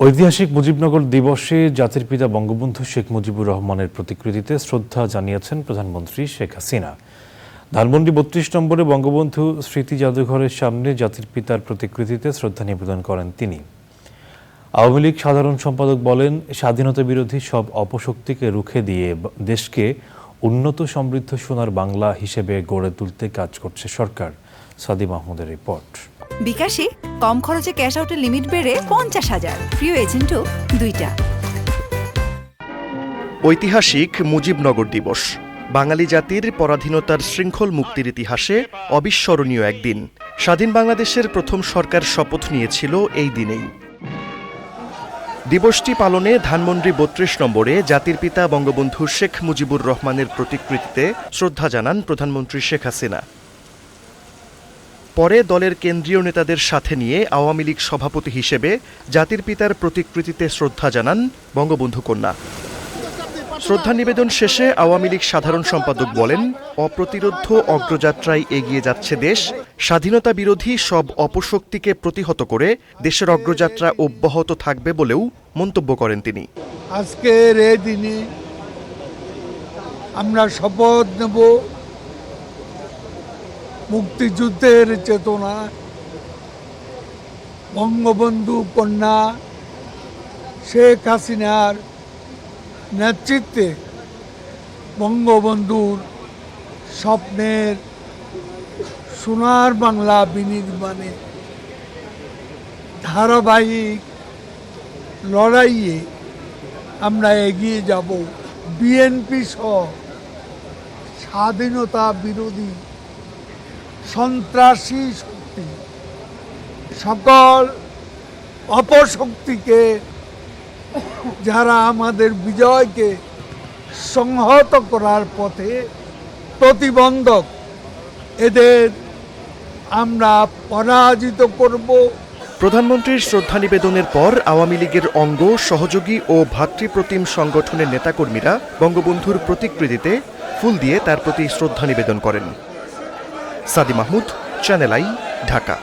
ঐতিহাসিক মুজিবনগর দিবসে জাতির পিতা বঙ্গবন্ধু শেখ মুজিবুর রহমানের প্রতিকৃতিতে শ্রদ্ধা জানিয়েছেন প্রধানমন্ত্রী শেখ হাসিনা। ধানমন্ডি বত্রিশ নম্বরে বঙ্গবন্ধু স্মৃতি জাদুঘরের সামনে জাতির পিতার প্রতিকৃতিতে শ্রদ্ধা নিবেদন করেন তিনি। আওয়ামী লীগ সাধারণ সম্পাদক বলেন, স্বাধীনতা বিরোধী সব অপশক্তিকে রুখে দিয়ে দেশকে উন্নত সমৃদ্ধ সোনার বাংলা হিসেবে গড়ে তুলতে কাজ করছে সরকার। সাদি মাহমুদের রিপোর্ট। বিকাশে কম খরচে ক্যাশ আউটের লিমিট বেড়ে পঞ্চাশ হাজার। প্রিয় এজেন্টও দুইটা। ঐতিহাসিক মুজিবনগর দিবস। বাঙালি জাতির পরাধীনতার শৃঙ্খল মুক্তির ইতিহাসে অবিস্মরণীয় একদিন। স্বাধীন বাংলাদেশের প্রথম সরকার শপথ নিয়েছিল এই দিনেই। দিবসটি পালনে ধানমন্ডি বত্রিশ নম্বরে জাতির পিতা বঙ্গবন্ধু শেখ মুজিবুর রহমানের প্রতিকৃতিতে শ্রদ্ধা জানান প্রধানমন্ত্রী শেখ হাসিনা। পরে দলের কেন্দ্রীয় নেতাদের সাথে নিয়ে আওয়ামী লীগ সভাপতি হিসেবে জাতির পিতার প্রতিকৃতিতে শ্রদ্ধা জানান বঙ্গবন্ধু কন্যা। শ্রদ্ধা নিবেদন শেষে আওয়ামী লীগ সাধারণ সম্পাদক বলেন অপ্রতিরোধ অগ্রযাত্রায় এগিয়ে যাচ্ছে দেশ। স্বাধীনতা বিরোধী সব অপশক্তিকে প্রতিহত করে দেশের অগ্রযাত্রা অব্যাহত থাকবে বলেও মন্তব্য করেন তিনি। আজকের এই দিনে আমরা শপথ নেব মুক্তিযুদ্ধের চেতনা, বঙ্গবন্ধু কন্যা শেখ হাসিনার নেতৃত্বে বঙ্গবন্ধুর স্বপ্নের সোনার বাংলা বিনির্মাণে ধারাবাহিক লড়াইয়ে আমরা এগিয়ে যাব। বিএনপি সহ স্বাধীনতা বিরোধী সন্ত্রাসী শক্তি। সকল অপশক্তিকে যারা আমাদের বিজয়কে সংহত করার পথে প্রতিবন্ধক, এদের আমরা পরাজিত করব। প্রধানমন্ত্রীর শ্রদ্ধা নিবেদনের পর আওয়ামী লীগের অঙ্গ, সহযোগী ও ভাতৃপ্রতিম সংগঠনের নেতাকর্মীরা বঙ্গবন্ধুর প্রতিকৃতিতে ফুল দিয়ে তার প্রতি শ্রদ্ধা নিবেদন করেন। Sadi Mahmud channel I Dhaka